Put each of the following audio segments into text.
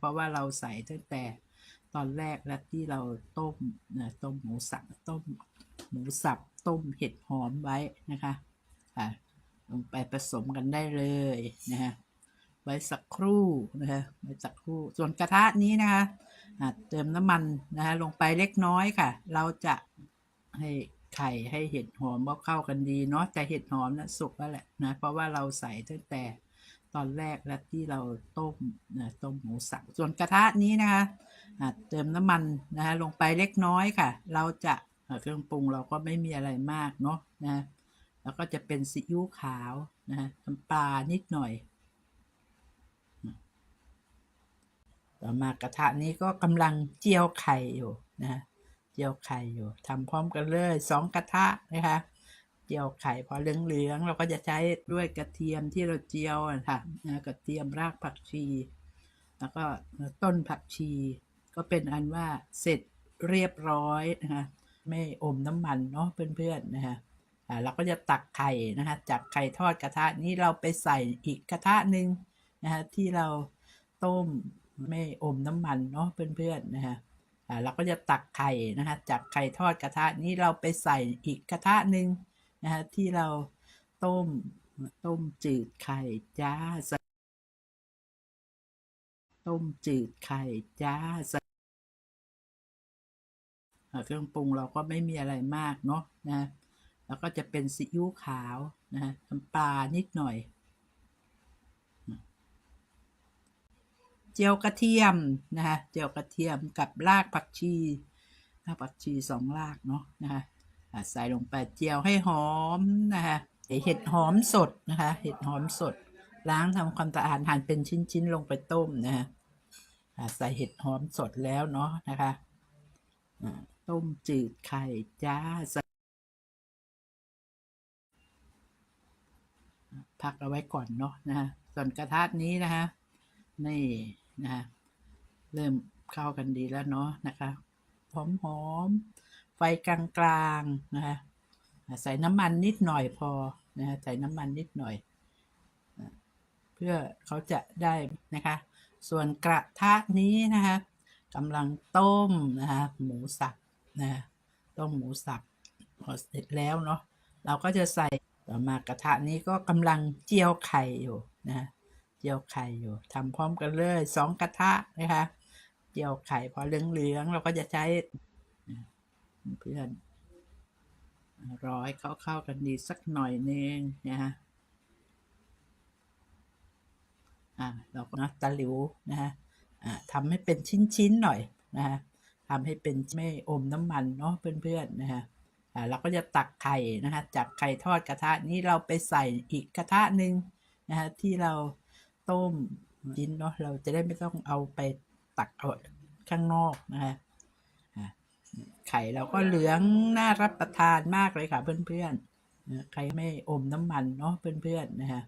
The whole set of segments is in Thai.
เพราะว่าเราใส่ตั้งแต่ตอนแรกแล้วที่เราต้มนะต้มหมูสับต้มหมูสับต้มเห็ดหอมไว้นะคะค่ะลงไปผสมกันได้เลยนะฮะไว้สักครู่นะคะไว้สักครู่ส่วนกระทะนี้นะคะอะเติมน้ำมันนะคะลงไปเล็กน้อยค่ะ เราจะให้ไข่ให้เห็ดหอมเข้ากันดีเนาะแต่เห็ดหอมนะสุกแล้วแหละนะเพราะว่าเราใส่ตั้งแต่ ตอนแรกแล้วที่เราต้มนะต้มหมูสับส่วนกระทะนี้นะคะอะเติมน้ำมันนะคะลงไปเล็กน้อยค่ะ เราจะเครื่องปรุงเราก็ไม่มีอะไรมากเนาะนะแล้วก็จะเป็นซีอิ๊วขาวนะฮะน้ำปลานิดหน่อย ต่อมากระทะนี้ก็กำลังเจียวไข่อยู่นะเจียวไข่อยู่ทำพร้อมกันเลยสองกระทะนะคะ จียวไข่พอเหลืองๆเราก็จะใช้ด้วยกระเทียมที่เราเจียวอะค่ะนะกระเทียมรากผักชี แล้วก็ต้นผักชี ก็เป็นอันว่าเสร็จเรียบร้อยนะคะไม่อมน้ำมันเนาะเพื่อนๆนะคะอ่าเราก็จะตักไข่นะคะจากไข่ทอดกระทะนี้เราไปใส่อีกกระทะหนึ่งนะคะที่เราต้มไม่อมน้ำมันเนาะเพื่อนๆนะฮะอ่าเราก็จะตักไข่นะคะจากไข่ทอดกระทะนี้เราไปใส่อีกกระทะหนึ่ง นะฮะที่เราต้มต้มจืดไข่จ้าใส่ต้มจืดไข่จ้าใส่เครื่องปรุงเราก็ไม่มีอะไรมากเนาะนะแล้วก็จะเป็นซีอิ๊วขาวนะน้ำปลานิดหน่อย เจียวกระเทียมนะคะเจียวกระเทียมกับรากผักชีรากผักชีสองรากเนาะนะคะ ใส่ลงไปเจียวให้หอมนะคะเห็ดหอมสดนะคะ เห็ดหอมสด ล้างทำความสะอาดหั่นเป็นชิ้นๆ ลงไปต้มนะคะใส่เห็ดหอมสดแล้วเนาะนะคะต้มจืดไข่จ้าพักเอาไว้ก่อนเนาะนะคะส่วนกระทะนี้นะคะนี่นะฮะเริ่มเข้ากันดีแล้วเนาะนะคะหอมหอม ไฟกลางๆนะคะใส่น้ำมันนิดหน่อยพอนะฮะใส่น้ำมันนิดหน่อย เพื่อเขาจะได้นะคะ ส่วนกระทะนี้นะคะกำลังต้มนะคะหมูสับนะต้มหมูสับพอเสร็จแล้วเนาะเราก็จะใส่ต่อมากระทะนี้ก็กำลังเจียวไข่อยู่นะเจียวไข่อยู่ทำพร้อมกันเลยสองกระทะนะคะเจียวไข่พอเหลืองๆเราก็จะใช้ เพื่อนร้อยเข้ากันดีสักหน่อยนึงนะฮะอ่าเราก็นะตะหลิวนะฮะอ่าทำให้เป็นชิ้นๆหน่อยนะฮะทำให้เป็นไม่อมน้ำมันเนาะเพื่อนๆนะฮะอ่าเราก็จะตักไข่นะคะจากไข่ทอดกระทะนี้เราไปใส่อีกกระทะหนึ่งนะฮะที่เราต้มชิ้นเนาะเราจะได้ไม่ต้องเอาไปตักเอาข้างนอกนะฮะอะ ไข่เราก็เหลืองน่ารับประทานมากเลยค่ะเพื่อนๆนะใครไม่อมน้ำมันเนาะเพื่อนๆนะฮะ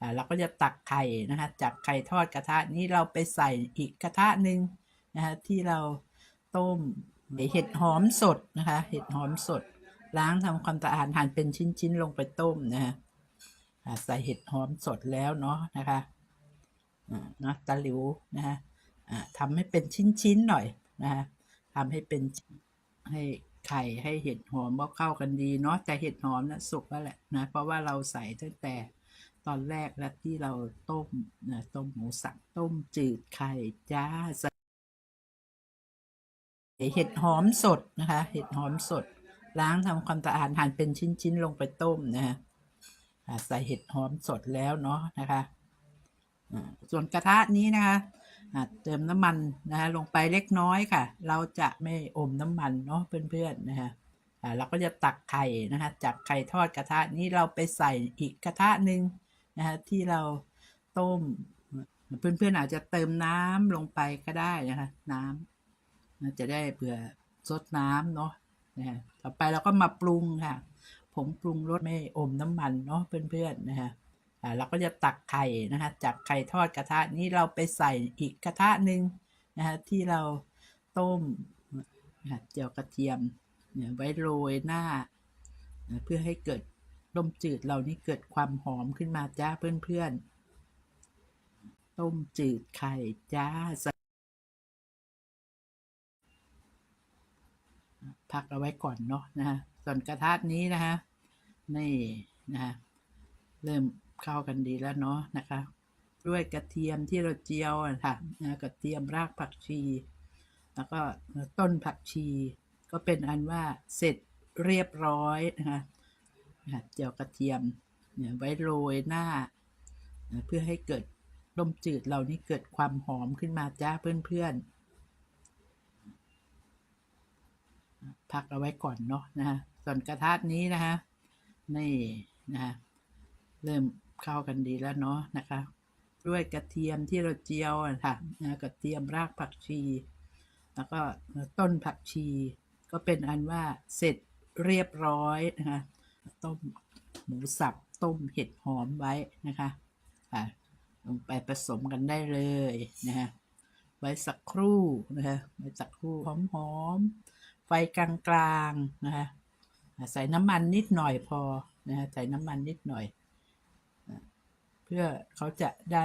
อะเราก็จะตักไข่นะคะจากไข่ทอดกระทะนี้เราไปใส่อีกกระทะหนึ่งนะฮะที่เราต้มเห็ดหอมสดนะคะเห็ดหอมสด ล้างทำความสะอาดหั่นเป็นชิ้นๆ ลงไปต้มนะฮะอะใส่เห็ดหอมสดแล้วเนาะนะคะอ่านะตะหลิวนะฮะอ่าทำให้เป็นชิ้นๆหน่อยนะฮะทำให้เป็น ให้ไข่ให้เห็ดหอมก็เข้ากันดีเนาะแต่เห็ดหอมนะสุกแล้วแหละนะเพราะว่าเราใส่ตั้งแต่ตอนแรกแล้วที่เราต้มนะต้มหมูสับต้มจืดไข่จ้าใส่เห็ดหอมสดนะคะ เห็ดหอมสด ล้างทำความสะอาดหั่นเป็นชิ้นๆ ลงไปต้มนะฮะใส่เห็ดหอมสดแล้วเนาะนะคะส่วนกระทะนี้นะคะ เติมน้ำมันนะคะลงไปเล็กน้อยค่ะ เราจะไม่อมน้ำมันเนาะเพื่อนๆนะคะอ่าเราก็จะตักไข่นะคะจากไข่ทอดกระทะนี้เราไปใส่อีกกระทะหนึ่งนะคะที่เราต้มเพื่อนๆอาจจะเติมน้ำลงไปก็ได้นะคะน้ำจะได้เผื่อซดน้ำเนาะนะฮะต่อไปเราก็มาปรุงค่ะผงปรุงรสไม่อมน้ำมันเนาะเพื่อนๆนะคะ เราก็จะตักไข่นะคะจากไข่ทอดกระทะนี้เราไปใส่อีกกระทะหนึ่งนะฮะที่เราต้มเจียวกระเทียมเนี่ยไว้โรยหน้า เพื่อให้เกิดต้มจืดเรานี่เกิดความหอมขึ้นมาจ้าเพื่อนๆ ต้มจืดไข่จ้าพักเอาไว้ก่อนเนาะนะฮะส่วนกระทะนี้นะฮะนี่นะฮะเริ่ม เข้ากันดีแล้วเนาะนะคะ ด้วยกระเทียมที่เราเจียวอะค่ะนะกระเทียมรากผักชี แล้วก็ต้นผักชี ก็เป็นอันว่าเสร็จเรียบร้อยนะคะเจียวกระเทียมเนี่ยไว้โรยหน้า เพื่อให้เกิดต้มจืดเรานี่เกิดความหอมขึ้นมาจ้าเพื่อนๆพักเอาไว้ก่อนเนาะนะฮะส่วนกระทะนี้นะฮะนี่นะฮะเริ่ม เข้ากันดีแล้วเนาะนะคะ ด้วยกระเทียมที่เราเจียวอะค่ะนะกระเทียมรากผักชี แล้วก็ต้นผักชี ก็เป็นอันว่าเสร็จเรียบร้อยนะคะต้มหมูสับต้มเห็ดหอมไว้นะคะอะลงไปผสมกันได้เลยนะฮะไว้สักครู่นะคะไว้สักครู่หอมๆไฟกลางๆนะคะอะใส่น้ำมันนิดหน่อยพอนะฮะใส่น้ำมันนิดหน่อย เพื่อเขาจะได้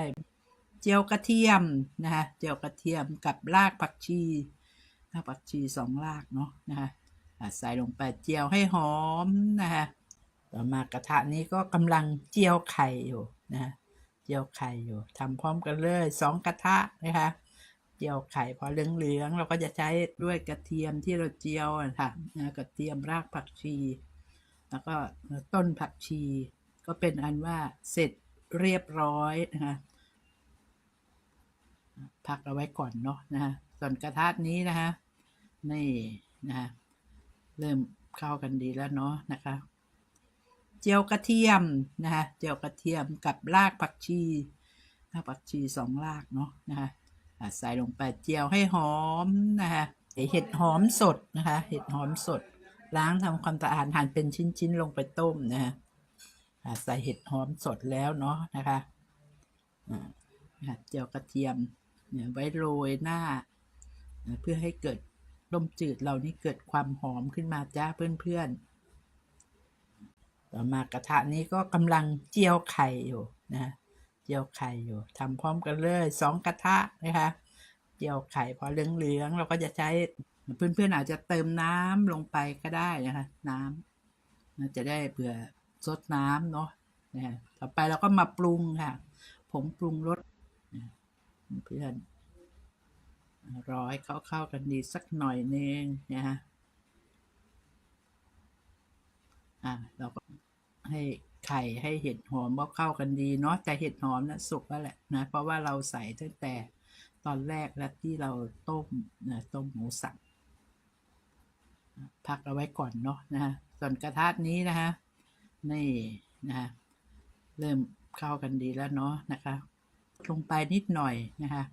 เจียวกระเทียมนะคะเจียวกระเทียมกับรากผักชีรากผักชีสองรากเนาะนะคะใส่ลงไปเจียวให้หอมนะคะต่อมากระทะนี้ก็กำลังเจียวไข่อยู่นะคะเจียวไข่อยู่ทำพร้อมกันเลยสองกระทะนะคะเจียวไข่พอเหลืองๆเราก็จะใช้ด้วยกระเทียมที่เราเจียวะค่ะนะกระเทียมรากผักชี แล้วก็ต้นผักชีก็เป็นอันว่าเสร็จ เรียบร้อยนะคะพักเอาไว้ก่อนเนาะนะฮะส่วนกระทะนี้นะคะนี่นะฮะเริ่มเข้ากันดีแล้วเนาะนะคะ เจียวกระเทียมนะคะเจียวกระเทียมกับรากผักชีรากผักชีสองรากเนาะนะคะใส่ลงไปเจียวให้หอมนะคะเห็ดหอมสดนะคะ เห็ดหอมสด ล้างทำความสะอาดหั่นเป็นชิ้นๆ ลงไปต้มนะฮะอะ ใส่เห็ดหอมสดแล้วเนาะนะคะเจียวกระเทียมเนี่ยไว้โรยหน้า เพื่อให้เกิดต้มจืดเรานี่เกิดความหอมขึ้นมาจ้าเพื่อนๆ ต่อมากระทะนี้ก็กำลังเจียวไข่อยู่นะเจียวไข่อยู่ทำพร้อมกันเลยสองกระทะนะคะเจียวไข่พอเหลืองๆเราก็จะใช้เพื่อนๆอาจจะเติมน้ำลงไปก็ได้นะคะน้ำจะได้เผื่อ ซดน้ำเนาะนะฮะต่อไปเราก็มาปรุงค่ะผงปรุงรสนะเพื่อนรอให้เข้าเข้ากันดีสักหน่อยนึงนะฮะอะเราก็ให้ไข่ให้เห็ดหอมว่าเข้ากันดีเนาะแต่เห็ดหอมนะสุกแล้วแหละนะเพราะว่าเราใส่ตั้งแต่ตอนแรกแล้วที่เราต้มนะต้มหมูสับพักเอาไว้ก่อนเนาะนะฮะส่วนกระทะนี้นะฮะ นี่นะฮะเริ่มเข้ากันดีแล้วเนาะนะคะลงไปนิดหน่อยนะคะ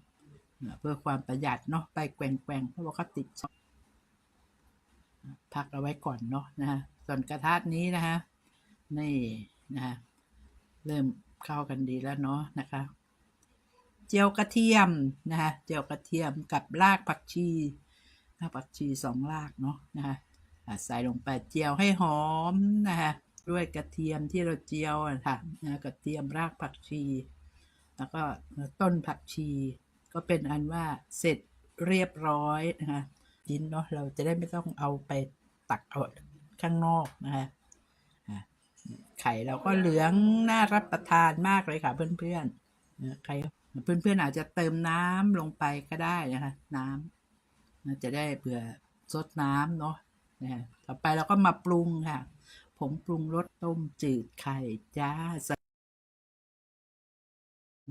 เพื่อความประหยัดเนาะไปแกว่งๆเพราะว่าเขาติดพักเอาไว้ก่อนเนาะนะฮะส่วนกระทะนี้นะฮะนี่นะฮะเริ่มเข้ากันดีแล้วเนาะนะคะ เจียวกระเทียมนะฮะเจียวกระเทียมกับรากผักชีรากผักชีสองรากเนาะนะคะอะใส่ลงไปเจียวให้หอมนะคะ ด้วยกระเทียมที่เราเจียวอะค่ะนะกระเทียมรากผักชี แล้วก็ต้นผักชี ก็เป็นอันว่าเสร็จเรียบร้อยนะคะชิ้นเนาะเราจะได้ไม่ต้องเอาไปตักเอาข้างนอกนะคะไข่เราก็เหลืองน่ารับประทานมากเลยค่ะเพื่อนๆนะใครเพื่อนๆอาจจะเติมน้ำลงไปก็ได้นะคะน้ำจะได้เผื่อซดน้ำเนาะนะฮะต่อไปเราก็มาปรุงค่ะ ผงปรุงรสต้มจืดไข่จ้าใส่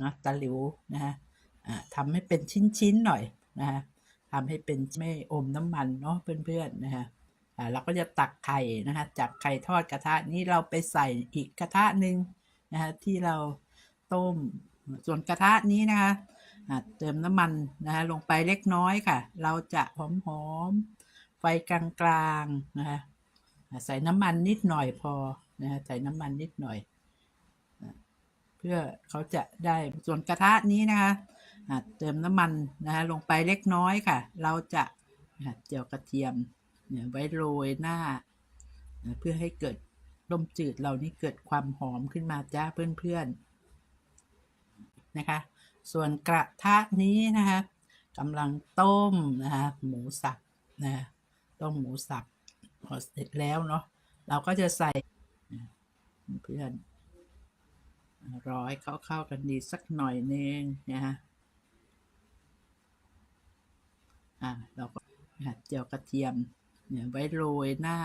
นะตะหลิวนะฮะทำให้เป็นชิ้นๆหน่อยนะฮะทำให้เป็นไม่อมน้ำมันเนาะเพื่อนๆนะฮะเราก็จะตักไข่นะคะจากไข่ทอดกระทะนี้เราไปใส่อีกกระทะหนึ่งนะฮะที่เราต้มส่วนกระทะนี้นะคะเติมน้ำมันนะคะลงไปเล็กน้อยค่ะ เราจะหอมๆไฟกลางๆนะคะ ใส่น้ำมันนิดหน่อยพอนะฮะใส่น้ำมันนิดหน่อย เพื่อเขาจะได้ส่วนกระทะนี้นะคะเติมน้ำมันนะฮะลงไปเล็กน้อยค่ะ เราจะเจียวกระเทียมเนี่ยไว้โรยหน้า เพื่อให้เกิดต้มจืดเรานี่เกิดความหอมขึ้นมาจ้าเพื่อนๆนะคะ ส่วนกระทะนี้นะคะกำลังต้มนะคะหมูสับนะต้มหมูสับ พอเสร็จแล้วเนาะเราก็จะใส่เพื่อนรอให้เข้าเข้ากันดีสักหน่อยนึงนะฮะอะเราก็หัดเจียวกระเทียมเนี่ยไว้โรยหน้า